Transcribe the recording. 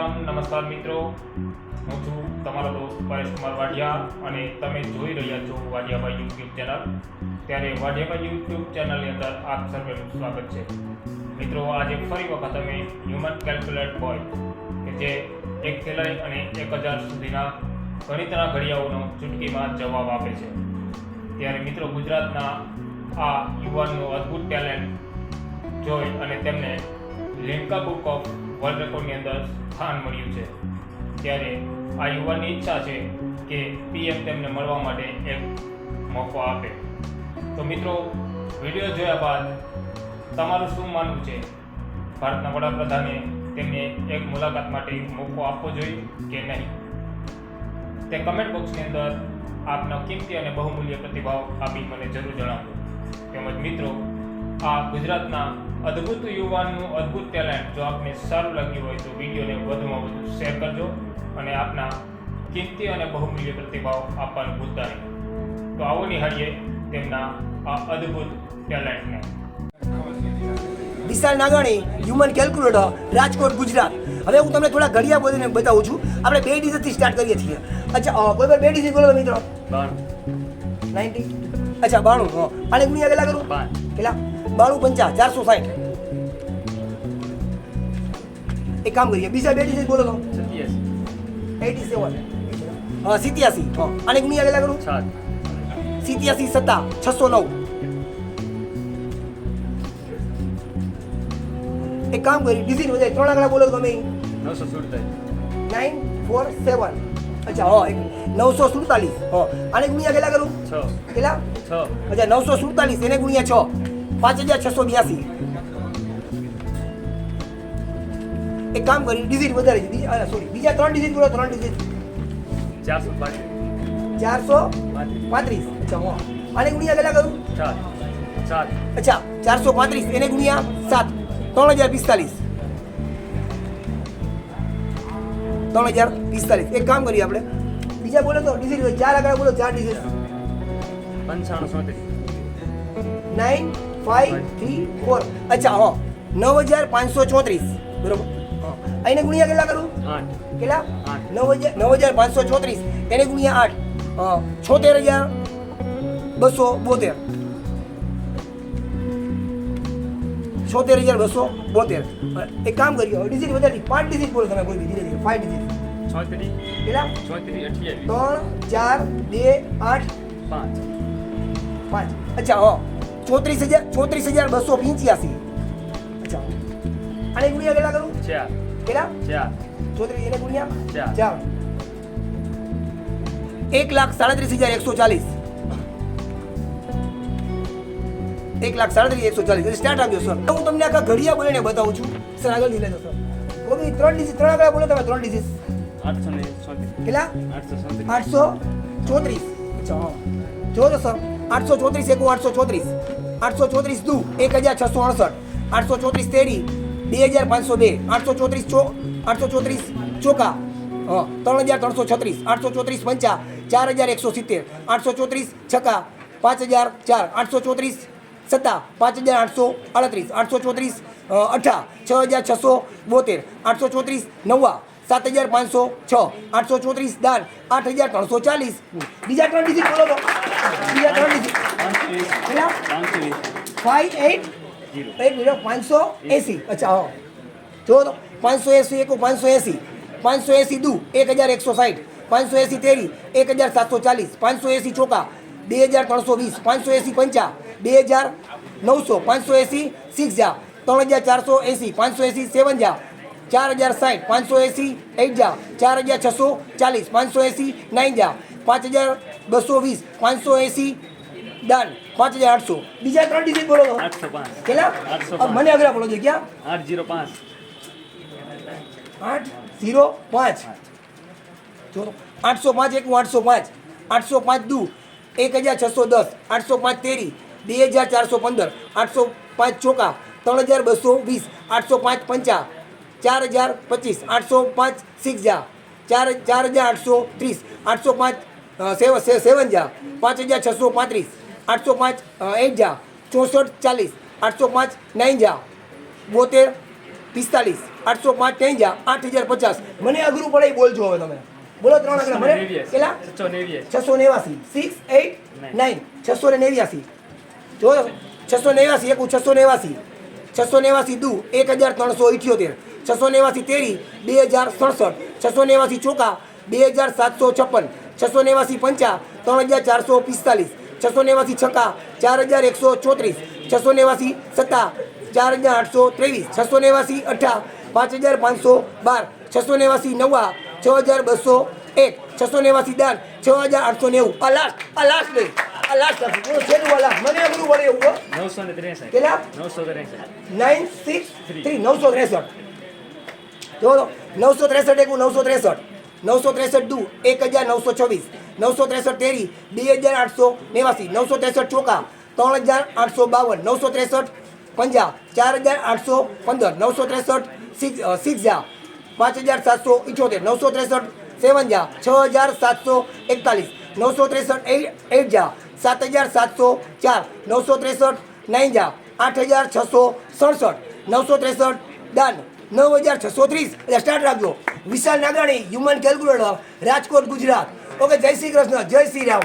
Welcome નમસ્કાર મિત્રો. હું છું તમારો દોસ્ત પરેશ કુમાર વાડિયા અને તમે જોઈ રહ્યા છો વાડિયાભાઈ યુટ્યુબ ચેનલ ત્યારે વાડિયાભાઈ યુટ્યુબ ચેનલની અંદર આપ સર્વેનું સ્વાગત છે. મિત્રો, આજે ફરી વખત અમે હ્યુમન કેલ્ક્યુલેટ બોય કે જે એકથી લઈ અને એક હજાર સુધીના ગણિતના ઘડિયાઓનો ચૂંટકીમાં જવાબ આપે છે. ત્યારે મિત્રો, ગુજરાતના આ યુવાનનું અદ્ભુત ટેલેન્ટ જોઈ અને તેમને લિમ્કા બુક ઓફ વર્લ્ડ રેકોર્ડની અંદર સ્થાન મળ્યું છે. ત્યારે આ યુવાનની ઈચ્છા છે કે પીએમ તેમને મળવા માટે એક મોકો આપે. તો મિત્રો, વીડિયો જોયા બાદ તમારું શું માનવું છે? ભારતના વડાપ્રધાને તેમને એક મુલાકાત માટે મોકો આપવો જોઈએ કે નહીં? તે કમેન્ટ બોક્સની અંદર આપનો કિંમતી અને બહુમૂલ્ય પ્રતિભાવ આપી મને જરૂર જણાવજો તેમજ મિત્રો આ ગુજરાતના અદ્ભુત યુવાનનું અદ્ભુત ટેલેન્ટ જો આપને સારું લાગ્યું હોય તો વિડીયોને વધુમાં વધુ શેર કરજો અને આપના કિંમતી અને બહુમૂલ્ય પ્રતિભાવ આપવાનું ભૂલતા નહીં. તો આવો નિહાળીએ તેમના આ અદ્ભુત ટેલેન્ટને વિશાલ નાગાણી હ્યુમન કેલ્ક્યુલેટર રાજકોટ ગુજરાત. હવે હું તમને થોડા ઘડિયા બોલીને બતાવું છું. આપણે બે ડિઝિટથી સ્ટાર્ટ કરીએ છીએ. અચ્છા કોઈ પણ બે ડિઝિટ બોલો મિત્રો. નાઇન્ટી અચ્છા બાણું હા. અને ગુણ્યા કેટલા કરું? કેટલા? બાણું પંચા ચારસો સાઠ એક કામ કરીએ બીજા બે ડિઝાઇન બોલો તો. એટી સેવન હા સિત્યાસી. હા. એક મી કેટલા કરું? સિત્યાસી સત્તા છસો નવ. એક કામ કરી ડિઝાઇન વધારે ત્રણ આંકડા બોલો તો તમે. નવસો સુડતાલીસ. નાઇન ફોર સેવન અચ્છા હા એક નવસો સુડતાલીસ. હા. આને ગુણ્યા કેટલા કરું? કેટલા? અચ્છા નવસો સુડતાલીસ એને ગુણ્યા છ. પાંચ હજાર છસો બ્યાસી. એક કામ કરી ડિઝિટ વધારે સોરી બીજા ત્રણ ડિઝિટ બોલો ત્રણ ડિઝિટ. ચારસો ચારસો પાંત્રીસ. અચ્છા હા આને ગુણ્યા કેટલા કરું? સાત અચ્છા ચારસો પાંત્રીસ. એને ગુણ્યા સાત. ત્રણ હજાર પિસ્તાલીસ. ત્રણ હજાર પિસ્તાલીસ. એક કામ કરીએ આપણે. બીજા બોલો તો ડિઝિટ ચાર આગળ બોલો ચાર ડિઝિટ. પંચાણું સોત્રીસ નાઇન ફાઇવ થ્રી ફોર અચ્છા હા. નવ હજાર પાંચસો ચોત્રીસ. બરોબર. એને ગુણ્યા કેટલા કરું? કેટલા? નવ હજાર નવ હજાર પાંચસો ચોત્રીસ. એને ગુણ્યા આઠ. છોતેર હજાર. બસો બોતેર. છોતેર હજાર બસો બોતેર. એક કામ કરીએ ડિઝિટ વધારે પાંચ ડિઝિટ બોલો તમે કોઈ બી ધીરે ધીરે. ડિઝિટ કેટલા? ત્રણ ચાર બે આઠ. પાંચ. પાંચ. અચ્છા હા. ચોત્રીસ હજાર ચોત્રીસ હજાર બસો પંચ્યાસી. અચ્છા આને ગુણ્યા કેટલા કરું? કેટલા? ચોત્રીસ એને ગુણ્યા? ચાર. એક લાખ સાડત્રીસ હજાર એકસો ચાલીસ. એક લાખ સાડત્રીસ એકસો ચાલીસ. સ્ટાર્ટ આવ્યો સર હું તમને આખા ઘડિયા બોલીને બતાવું છું. સર આગળ લેજો સર કોઈ ત્રણ ડિઝિટ ત્રણ આગળ બોલો તમે ત્રણ ડિઝિટ આઠસો ચોત્રીસ કેટલા? આઠસો ચોત્રીસ. જોજો સર આઠસો ચોત્રીસ એકું આઠસો ચોત્રીસ. આઠસો ચોત્રીસ દુ એક હજાર છસો અડસઠ આઠસો ચોત્રીસ તેરી બે હજાર પાંચસો બે આઠસો ચોત્રીસ ચો આઠસો ચોત્રીસ ચોકા હા ત્રણ હજાર ત્રણસો છત્રીસ આઠસો ચોત્રીસ પંચા ચાર હજાર એકસો સિત્તેર આઠસો ચોત્રીસ છકા પાંચ હજાર ચાર આઠસો ચોત્રીસ સત્તા પાંચ હજાર આઠસો અડત્રીસ આઠસો ચોત્રીસ અઠા છ હજાર છસો બોતેર આઠસો ચોત્રીસ નવ્વા સાત હજાર પાંચસો છ આઠસો ચોત્રીસ દાન આઠ હજાર ત્રણસો ચાલીસ બીજા ત્રણ ડિજિટ બોલો તો બીજા ત્રણ ડિજિટ કેટલા ફાઈવ એટ એક પાંચસો એંસી અચ્છા હા જો પાંચસો એંસી એક પાંચસો એંસી પાંચસો એંસી દુ એક હજાર એકસો સાઠ પાંચસો એંસી તેરી એક હજાર સાતસો ચાલીસ પાંચસો એંસી ચોકા બે હજાર ત્રણસો વીસ પાંચસો એંસી પંચા બે હજાર નવસો પાંચસો એંસી સિક્સ જા ત્રણ હજાર ચારસો એંસી પાંચસો એંસી સેવન જા ચાર હજાર સાઠ પાંચસો એંસી એટ જા ચાર હજાર છસો ચાલીસ પાંચસો એંસી નાઇન જા પાંચ હજાર બસો વીસ પાંચસો એંસી ડન પાંચ હજાર આઠસો બીજા ત્રણ ડિજિટ બોલો તો. આઠસો પાંચ કેટલા આઠસો અ, પાંચ. મને અઘરા બોલો છો ક્યાં આઠ જીરો પાંચ આઠ ઝીરો પાંચ જો તો. આઠસો પાંચ એક આઠસો પાંચ આઠસો પાંચ દુ એક હજાર છસો દસ આઠસો પાંચ તેરી બે હજાર ચારસો પંદર આઠસો પાંચ ચોકા ત્રણ હજાર બસો વીસ આઠસો પાંચ પંચા ચાર હજાર પચીસ આઠસો પાંચ સિક્સ જા ચાર ચાર હજાર આઠસો ત્રીસ આઠસો પાંચ સેવન સેવન જા પાંચ હજાર છસો પાંત્રીસ આઠસો પાંચ એટ જા ચોસઠ ચાલીસ આઠસો પાંચ નાઇન જા બોતેર પિસ્તાલીસ આઠસો પાંચ ત્રણ જા આઠ હજાર પચાસ મને અઘરું પડે એ બોલજો હવે તમે બોલો ત્રણ આંકડા મને કેટલા છસો નેવ્યાસી છસો નેવાસી સિક્સ એટ નાઇન છસો ને નેવ્યાસી જો છસો નેવ્યાસી એકું છસો નેવ્યાસી છસો નેવ્યાસી દુ એક હજાર ત્રણસો ઇઠ્યોતેર છસો નેવ્યાસી તેરી બે હજાર સડસઠ છસો નેવ્યાસી ચોકા બે હજાર સાતસો છપ્પન છસો નેવ્યાસી પંચા ત્રણ હજાર ચારસો પિસ્તાલીસ છસો નેવ્યાસી છક્કા ચાર હજાર એકસો ચોત્રીસ છસો નેવ્યાસી સત્તા ચાર હજાર આઠસો ત્રેવીસ છસો નેવ્યાસી અઠા પાંચ હજાર પાંચસો બાર છસો નેવ્યાસી નવ્વા છ હજાર બસો એક છસો નેવ્યાસી દાન છ હજાર આઠસો નેવું આ લાસ્ટ આ લાસ્ટ નહીં આ લાસ્ટ આપું છેલ્લું આ લાસ્ટ મને અઘરું પડે એવું હો. નવસો ને ત્રેસઠ કેટલા નવસો ત્રેસઠ નાઇન સિક્સ થ્રી નવસો ત્રેસઠ જો નવસો ત્રેસઠ એક નવસો ત્રેસઠ નવસો ત્રેસઠ દુ એક હજાર નવસો છવ્વીસ નવસો ત્રેસઠ તેરી બે હજાર આઠસો નેવાસી નવસો ત્રેસઠ ચોકા ત્રણ હજાર આઠસો બાવન નવસો ત્રેસઠ પંજા ચાર હજાર આઠસો પંદર નવસો ત્રેસઠ સિક્સ સિક્સ જા પાંચ હજાર સાતસો ઇઠોતેર નવસો ત્રેસઠ સેવન જા છ હજાર સાતસો એકતાલીસ નવસો ત્રેસઠ એટ એટ જા સાત હજાર સાતસો ચાર નવસો ત્રેસઠ નાઇન જા આઠ હજાર છસો સડસઠ નવસો ત્રેસઠ દાન નવ હજાર છસો ત્રીસ એટલે સ્ટાર્ટ રાખજો Vishal Nagani human calculator Rajkot Gujarat okay જય શ્રી કૃષ્ણ જય શ્રી રામ.